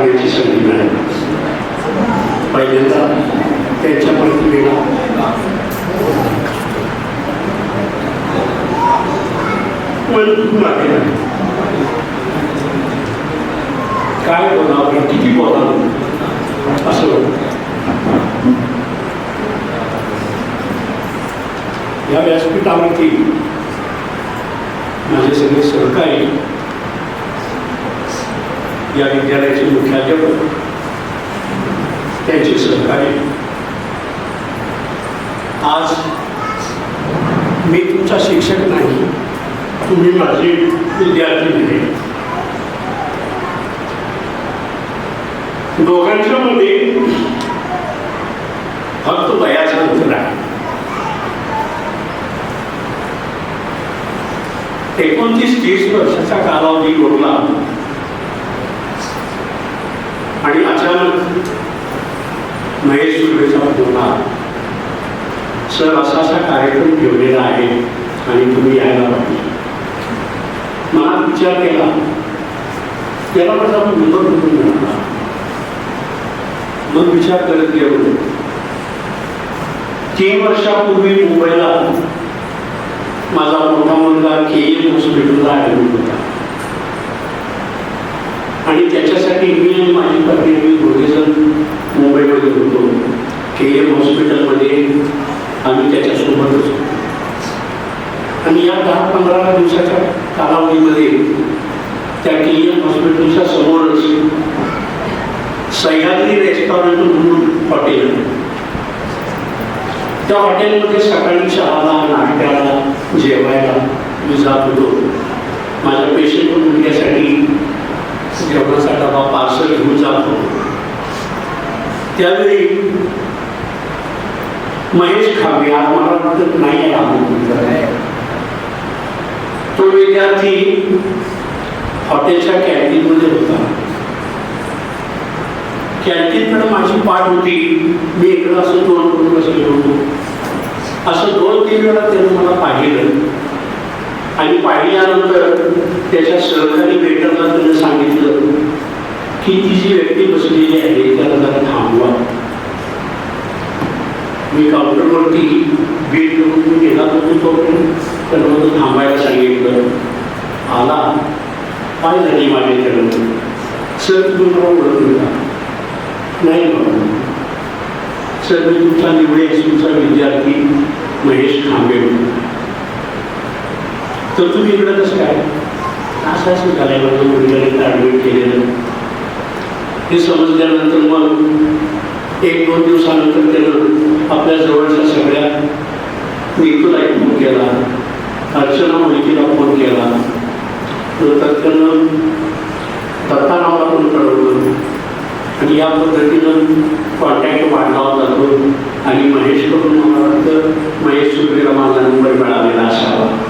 करण्याची संधी मिळाली पहिल्यांदा त्यांच्या प्रतिमेला मन दुखून आहे काय बोलावं किती बोलावं असं या व्यासपीठावरती माझे सगळे सहकारी या विद्यालयाचे मुख्याध्यापक. त्यांचे सहकारी. आज मी तुमचा शिक्षक नाही तुम्ही माझे विद्यार्थी नाही. दोघांच्या मध्ये फक्त वयाचं अंतर आहे. एकोणतीस तीस वर्षाचा कालावधी उरला आणि अचानक महेश सुर्वेचा फोन सर असा असा कार्यक्रम ठेवलेला आहे आणि तुम्ही यायला पाहिजे. मला विचार केला. त्याला माझा नंबर कुठून मिळाला. मग विचार करत गेलो. तीन वर्षापूर्वी मुंबईला माझा मोठा मुलगा के. एम. हॉस्पिटलला ॲडमिट होता. आणि त्याच्यासाठी मी आणि माझी पत्नी आम्ही दोघेजण मुंबईमध्ये होतो. के एम हॉस्पिटलमध्ये आम्ही त्याच्यासोबतच होतो. आणि या दहा पंधरा दिवसाच्या कालावधीमध्ये त्या के एम हॉस्पिटलच्या समोरच सह्याद्री रेस्टॉरंट म्हणून हॉटेल त्या हॉटेलमध्ये सकाळी चहाला नाश्त्याला जेवायला मी जात होतो. माझ्या पेशंट मुलग्यासाठी जेवणाचा डबा पार्सल घेऊन जातो. त्यावेळी महेश खाबे आज मला वाटत नाही आहे तो विद्यार्थी हॉटेलच्या कॅन्टीनमध्ये होता. कॅन्टीनकडे माझी पाठ होती. मी इकडं असं दोन करून बसलेलो होतो असं दोन तीन वेळा त्यानं मला पाहिलं. आणि पाहिल्यानंतर त्याच्या सहकारी भेटताना त्यानं सांगितलं की ती जी व्यक्ती बसलेली आहे त्याला जरा थांबवा. मी काउंटरवरती बिल घेऊन गेला होतो तोपर्यंत त्यानं थांबायला सांगितलं. आला. काय झाली माझे त्यानं सर तुम्ही मला ओळखलं का नाही बाबा सर मी तुमचा निवडे तुमचा विद्यार्थी महेश खांबे. तर तुम्ही इकडं कसं काय? आश्वासन असं झालंय माझ्या ॲडमिट केलेलं. हे समजल्यानंतर मग एक दोन दिवसानंतर त्यानं आपल्या जवळच्या सगळ्या नीतूला एक फोन केला. अर्चना मुलगीला फोन केला. नंतर त्यानं दत्ता नावाला पण कळवलं. आणि या पद्धतीनं कॉन्टॅक्ट वाढला होता तो आणि महेशकडून मला वाटतं महेश सुप्रीला माझा नंबर मिळालेला असावा.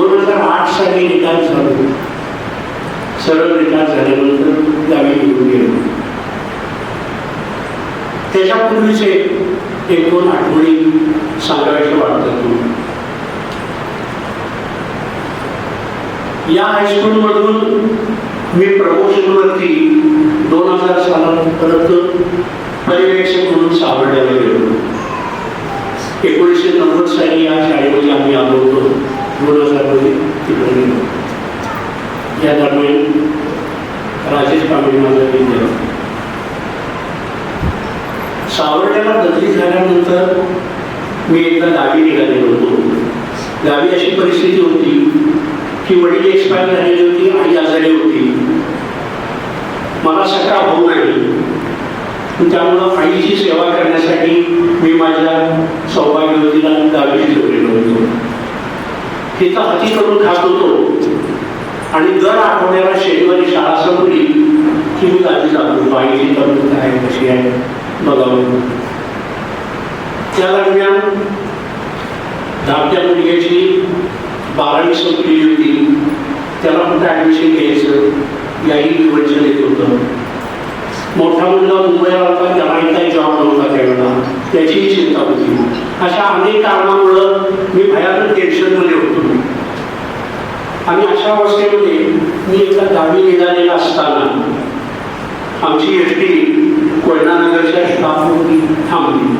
दोन हजार आठ साली निकाल झाले. सरळ रिटायर झाल्यानंतर गावी निघून गेलो. त्याच्यापूर्वीचे एक दोन आठवणी सांगायच्या वाटतात तुम्ही या हायस्कूलमधून मी प्रमोशनवरती दोन हजार सालात परत पर्यवेक्षक म्हणून सावडल्याला गेलो. एकोणीसशे नव्वद साली या शाळेमध्ये आम्ही आलो होतो. दोन हजारमध्ये तिकडे गेलो या दरम्यान राजेश पांडे माझा विद्या सावर्ड्याला बदली झाल्यानंतर मी एकदा गावी निघालेलो होतो. गावी अशी परिस्थिती होती की वडील एक्सपायर झालेली होती आई आजारी होती. मला सकाळ भाऊ नाही. त्यामुळं आईची सेवा करण्यासाठी मी माझ्या सौभाग्यवतीला गावी ठेवलेलो होतो. तिथं हाती करून खात होतो. आणि दर आठवड्याला शनिवारी शाळा संपली की मी गावी जातो बाईची तब्येत आहे कशी आहे बघावं. त्या दरम्यान धाकट्या मुलग्याची बारावी संपलेली होती. त्याला कुठं ॲडमिशन घ्यायचं याही विवंचन येत होतं. मोठा मुलगा मुंबईला होता त्याला काही जॉब नव्हता त्यावेळेला. त्याचीही चिंता होती. अशा अनेक कारणामुळं मी भयानक टेन्शनमध्ये होतो. आणि अशा अवस्थेमध्ये मी एका गावी निघालेला असताना आमची एस टी कोयनानगरच्या स्टाफवरती थांबली.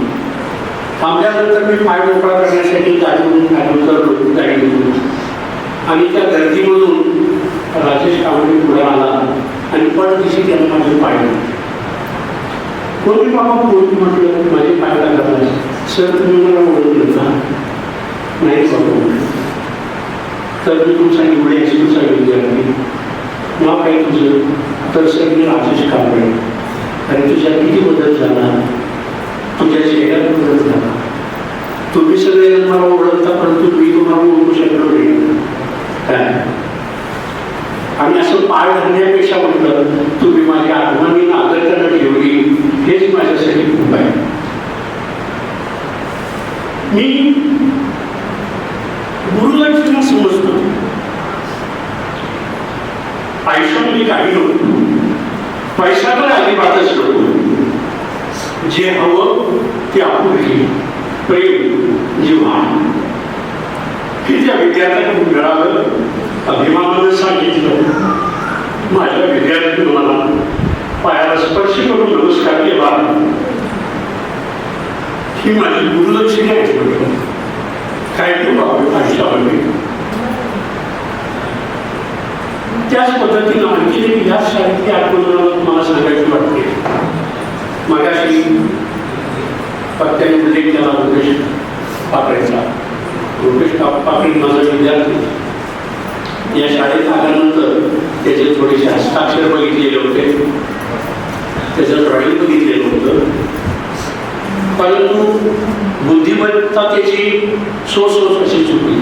थांबल्यानंतर मी पाय मोकळा करण्यासाठी गाडीमधून गाडी उतरलो गाडीमधून आणि त्या गर्दीमधून राजेश कांबळे पुढे आला आणि पण पडदिशी त्याने माझे पाय कोणी बाबा कोणी म्हटलं माझे पाय लागला सर तुम्ही मला ओळखलं का नाही बाबा म्हटलं. तर मी तुमचा निवडे हायस्कूलचा विद्यार्थी नाव काय तुझं तर सगळी मी राजेश आणि तुझ्या किती बदल झाला? तुझ्या चेहऱ्यात बदल झाला. तुम्ही सगळे मला ओळखता परंतु मी तुम्हाला ओळखू शकलो नाही. काय? आणि असं पाय धरण्यापेक्षा म्हटलं तुम्ही माझ्या आत्मानी आदर ठेवली हेच माझ्यासाठी खूप आहे मी गुरुलक्ष्मीला समजतो आयुष्यामध्ये काही नव्हतं पैसा तर अजिबातच नको जे हवं ते आपुलकी प्रेम जिव्हाण हे त्या विद्यार्थ्यांना मिळालं अभिमानानं सांगितलं माझ्या मी तुम्हाला. पायाला स्पर्श करून नमस्कार केला ही माझी गुरुलक्ष्मी आहे म्हटलं. काय करू आपण आयुष्यामध्ये? त्याच पद्धतीनं आणखी एक या साहित्य आठवण तुम्हाला सांगायची वाटते. मगाशी पत्त्याने उल्लेख केला रुपेश पाकळेचा रुपेश पाकळे माझा विद्यार्थी. या शाळेत आल्यानंतर त्याचे थोडेसे हस्ताक्षर बघितलेले होते. त्याचं ड्रॉइंग बघितलेलं होतं. परंतु बुद्धिमत्ता त्याची सोसोस अशी चुकली.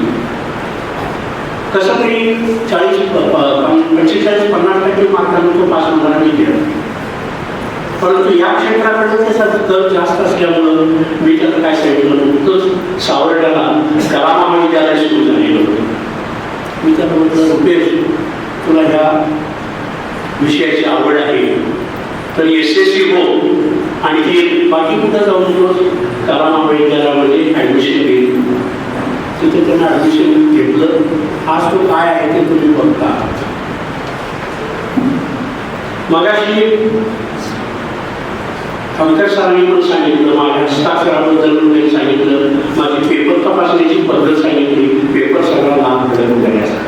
कसं तरी चाळीस पंचेचाळीस पन्नास टक्के मार्कांनी तो पास होणार मी परंतु या क्षेत्राकडे त्याचा दर जास्त असल्यामुळं मी त्याला काय सांगितलं नुकतंच सावर्ड्याला कला महाविद्यालय सुरू झालेलं होतं. मी त्याला म्हटलं रुपेश तुला ह्या विषयाची आवड आहे तर एस एस हो. आणि हे बाकी कुठं जाऊन तो कला महाविद्यालयामध्ये ॲडमिशन घेईल? तिथे त्यांना ॲडमिशन घेतलं. आज तो काय आहे ते तुम्ही बघता. मगाशी शंकर सरांनी पण सांगितलं माझ्या हस्ताक्षराबद्दल त्यांनी सांगितलं. माझी पेपर तपासण्याची पद्धत सांगितली. पेपर सगळा लांब करण्यासाठी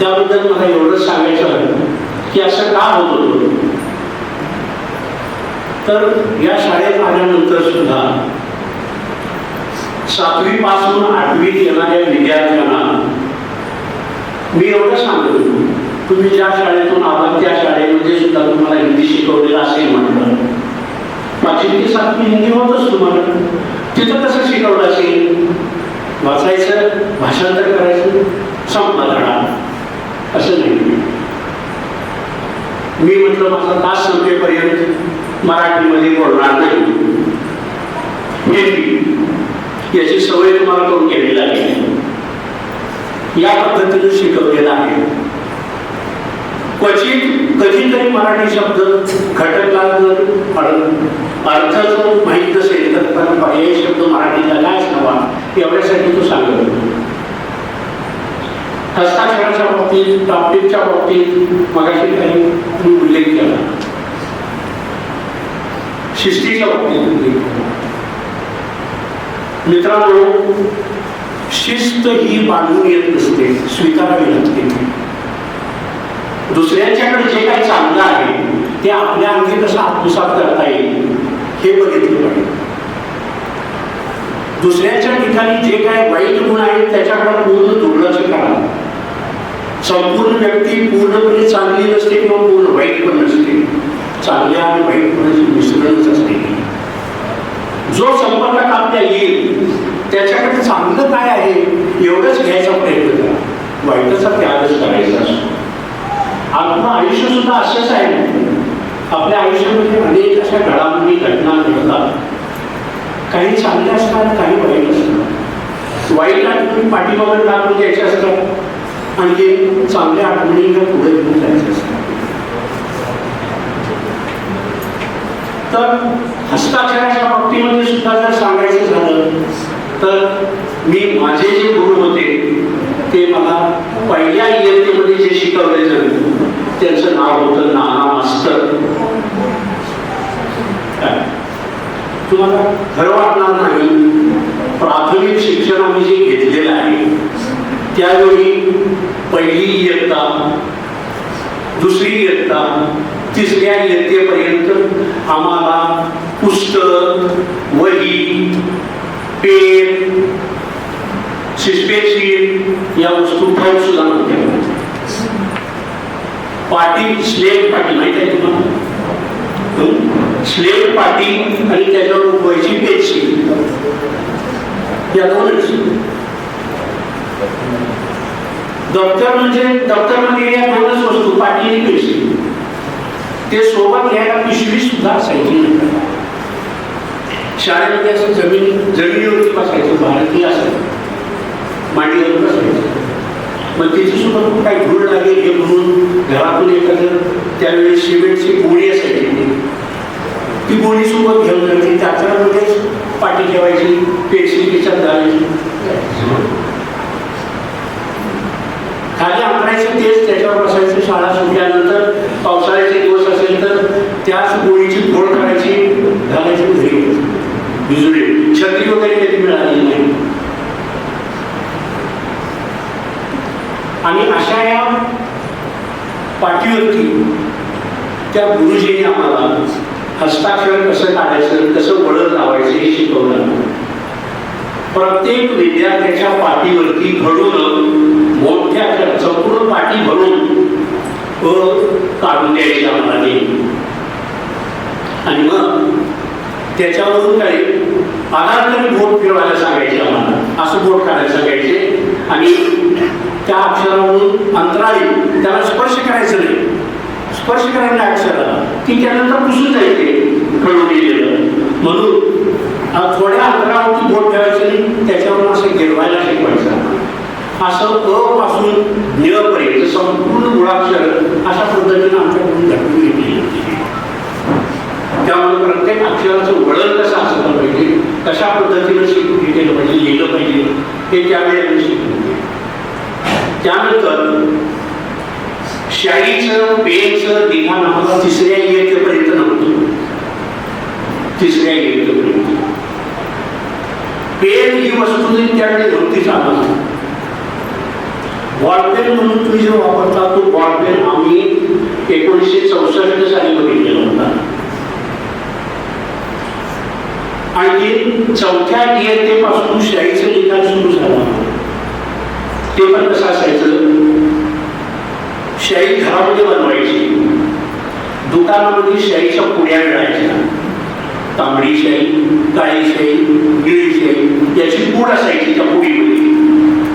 त्याबद्दल मला एवढंच सांगायचं आहे की असं का होत होतं तर या शाळेत आल्यानंतर सुद्धा सातवी पासून आठवीत येणाऱ्या विद्यार्थ्यांना मी एवढं सांगतो तुम्ही ज्या शाळेतून आलात त्या शाळेमध्ये सुद्धा तुम्हाला हिंदी शिकवलेलं असेल म्हटलं. पाचवी ते सातवी हिंदी होतच तुम्हाला. तिथं कसं शिकवलं असेल? वाचायचं भाषांतर करायचं संपला धडा असं नाही. मी म्हटलं माझा तास संपेपर्यंत मराठीमध्ये बोलणार नाही. याची सवय तुम्हाला करून घ्यावी लागेल. या पद्धतीने शिकवलेलं आहे. क्वचित कधीतरी मराठी शब्द घटकला जर अर्थ जर माहीत नसेल तर त्याला पर्यायी शब्द मराठीला काय असावा एवढ्यासाठी तो सांगत होतो. हस्ताक्षराच्या बाबतीत प्राप्तीच्या बाबतीत मगाशी काही मी उल्लेख केला. शिस्तीच्या बाबतीत उल्लेख केला. मित्रांनो शिस्त ही बांधून येत नसते स्वीकारावी लागते. दुसऱ्यांच्याकडे जे काही चांगलं आहे ते आपल्या अंगी कसं आत्मसात करता येईल हे बघितलं पाहिजे. दुसऱ्याच्या ठिकाणी जे काय वाईट गुण आहेत त्याच्याकडे पूर्ण दुर्लक्ष करा. संपूर्ण व्यक्ती पूर्णपणे चांगली नसते किंवा पूर्ण वाईट पण नसते. चांगल्या आणि वाईटपणाची मिश्रणच असते. जो संपर्क आपल्या येईल त्याच्याकडे चांगलं काय आहे एवढंच घ्यायचा प्रयत्न करा. वाईटाचा त्यागच करायचा असतो. आपलं आयुष्य सुद्धा असंच आहे. आपल्या आयुष्यामध्ये अनेक अशा घडामोडी घटना घडतात. काही चांगल्या असतात काही वाईट असतात. वाईट आठवणी पाठीमागून टाकून द्यायचे असतात. आणि चांगल्या आठवणीला पुढे घेऊन जायचं तर हस्ताक्षराच्या बाबतीमध्ये सुद्धा जर सांगायचं झालं तर मी माझे जे गुरु होते ते मला पहिल्या इयत्तेमध्ये जे शिकवले जाते त्यांचं नाव होतं नाना मास्तर. तुम्हाला खरं वाटणार नाही प्राथमिक शिक्षण आम्ही जे घेतलेलं आहे त्यावेळी पहिली इयत्ता दुसरी इयत्ता तिसऱ्या इयत्तेपर्यंत आम्हाला पुस्तक वही पेन सिस्पेन्सिल या वस्तू फाईल सुद्धा नव्हत्या. पाटी स्लेट पाटी माहिती आहे तुम्हाला? स्लेट पाटी आणि त्याच्यावर व्हायची पेन्सिल. या दोनच दप्तर म्हणजे दप्तरमध्ये म्हणजे या दोनच वस्तू पाटी आणि पेन्सिल ते सोबत घ्यायला पिशवी सुद्धा असायची शाळेमध्ये असं जमीन जमिनीवरती बसायचं भारतीय असायचं मांडीवर बसायचं मग त्याची सुद्धा खूप काही धूळ लागेल हे म्हणून घरातून एखादं त्यावेळी सिमेंटची गोळी असायची. ती. गोळी सोबत घेऊन जायची. त्याच्यामध्येच पाठी ठेवायची पेन्सिल त्याच्यात घालायची खाली अंतरायचं तेच त्याच्यावर बसायचं शाळा सुटल्यानंतर पावसाळ्याचे दिवस असेल तर त्याच गोळीची फोड करायची घालायची घरी बिजुरी छत्री वगैरे कधी मिळाली नाही आणि अशा या व्यक्ती त्या गुरुजीने आम्हाला हस्ताक्षर कसं काढायचं कसं वळण लावायचं हे शिकवलं. प्रत्येक विद्यार्थ्याच्या पाठीवरती घडून मोठ्या अक्षरात संपूर्ण पाठी भरून काढून द्यायची आम्हाला ते आणि मग त्याच्यावरून काय? आधार तरी बोट फिरवायला सांगायचे आम्हाला. असं बोट काढायला सांगायचे. आणि त्या अक्षरावरून अंतराळी त्याला स्पर्श करायचं नाही. स्पर्श करायला नाही अक्षराला की त्यानंतर पुसून जायचे कळून गेलेलं. म्हणून थोड्या अंतरावरती बोट ठेवायचं नाही त्याच्यावरून असं गिरवायला शिकवायचं. असं अ पासून न्य पर्यंत संपूर्ण मुळाक्षर अशा पद्धतीने आमच्याकडून घडून घेतली त्यामुळे प्रत्येक अक्षराचं वळण कसं असलं पाहिजे कशा पद्धतीनं शिकून घेतलं पाहिजे लिहिलं पाहिजे हे त्यावेळी आम्ही शिकलो. त्यानंतर शाईचं पेनचं लिखाण आम्हाला तिसऱ्या इयत्तेपर्यंत नव्हतं. तिसऱ्या इयत्तेपर्यंत. पेन ही वस्तू त्याकडे नव्हतीच आम्हाला बॉलपेन म्हणून तुम्ही जो वापरता तो बॉलपेन आम्ही एकोणीसशे चौसष्ट साली बघितलेला होता. आणि चौथ्या इयत्तेपासून शाईचं लिखाण सुरू झालं. ते पण कसं असायचं? शाही घरामध्ये बनवायची. दुकानामध्ये शाईच्या पुड्या मिळायच्या. तांबडी शाई काळी शाई निळी शाई याची पूड असायची त्या पुडीमध्ये.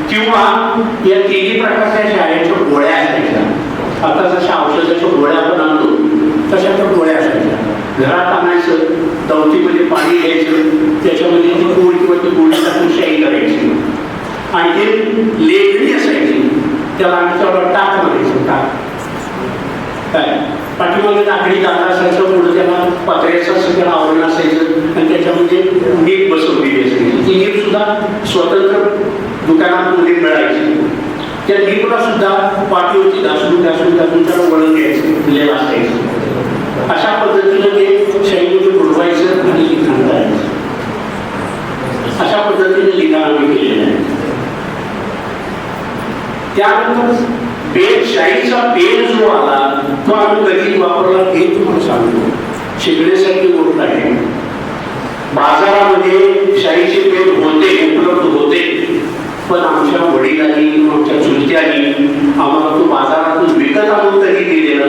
किंवा या तिन्ही प्रकारच्या शाळेच्या गोळ्या असायच्या. आता जशा औषधाच्या गोळ्या आपण आणतो तशा त्या गोळ्या असायच्या. घरात आणायचं दवतीमध्ये पाणी घ्यायचं त्याच्यामध्ये ती पूड किंवा ती गोळी टाकून शाई करायची. आणखी लेखणी त्याला आम्ही तेवढं टाक म्हणायचं टाक काय? पाठीमागे लाकडी दादा असायचं पुढे त्याला पत्र्याचं असं त्याला आवरण असायचं आणि त्याच्यामध्ये नीट बसवलेली असायची. ती नीट सुद्धा स्वतंत्र दुकानांमध्ये मिळायची. त्या नीटला सुद्धा पाठीवरती घासून घासून घासून त्याला वळण द्यायचं लेला असायचं. अशा पद्धतीनं ते शैलीमध्ये बुडवायचं आणि त्यानंतर पेन शाईचा पेन जो आला तो आम्ही कधी वापरला हे तुम्हाला सांगतो. शिकण्यासाठी गोष्ट आहे. बाजारामध्ये शाईचे पेन होते उपलब्ध होते पण आमच्या वडिलांनी आमच्या चुलत्यांनी आम्हाला तो बाजारातून विकत आणून तरी दिलेला